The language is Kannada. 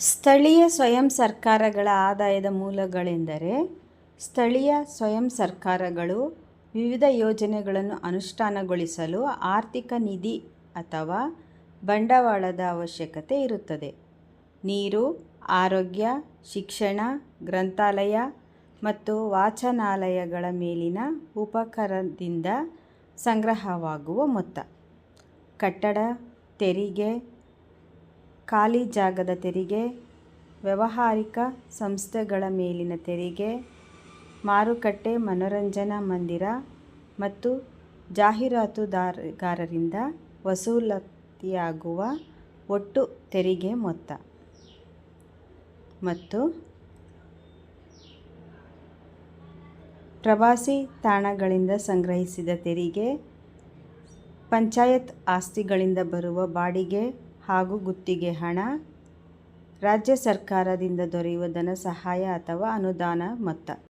ಸ್ಥಳೀಯ ಸ್ವಯಂ ಸರ್ಕಾರಗಳ ಆದಾಯದ ಮೂಲಗಳೆಂದರೆ ಸ್ಥಳೀಯ ಸ್ವಯಂ ಸರ್ಕಾರಗಳು ವಿವಿಧ ಯೋಜನೆಗಳನ್ನು ಅನುಷ್ಠಾನಗೊಳಿಸಲು ಆರ್ಥಿಕ ನಿಧಿ ಅಥವಾ ಬಂಡವಾಳದ ಅವಶ್ಯಕತೆ ಇರುತ್ತದೆ. ನೀರು, ಆರೋಗ್ಯ, ಶಿಕ್ಷಣ, ಗ್ರಂಥಾಲಯ ಮತ್ತು ವಾಚನಾಲಯಗಳ ಮೇಲಿನ ಉಪಕರದಿಂದ ಸಂಗ್ರಹವಾಗುವ ಮೊತ್ತ. ಕಟ್ಟಡ, ತೆರಿಗೆ ಖಾಲಿ ಜಾಗದ ತೆರಿಗೆ, ವ್ಯಾವಹಾರಿಕ ಸಂಸ್ಥೆಗಳ ಮೇಲಿನ ತೆರಿಗೆ, ಮಾರುಕಟ್ಟೆ ಮನೋರಂಜನಾ ಮಂದಿರ ಮತ್ತು ಜಾಹೀರಾತುದಾರಗಾರರಿಂದ ವಸೂಲಾತಿಯಾಗುವ ಒಟ್ಟು ತೆರಿಗೆ ಮೊತ್ತ. ಮತ್ತು ಪ್ರವಾಸಿ ತಾಣಗಳಿಂದ ಸಂಗ್ರಹಿಸಿದ ತೆರಿಗೆ, ಪಂಚಾಯತ್ ಆಸ್ತಿಗಳಿಂದ ಬರುವ ಬಾಡಿಗೆ ಹಾಗೂ ಗುತ್ತಿಗೆ ಹಣ. ರಾಜ್ಯ ಸರ್ಕಾರದಿಂದ ದೊರೆಯುವ ಧನಸಹಾಯ ಅಥವಾ ಅನುದಾನ ಮೊತ್ತ.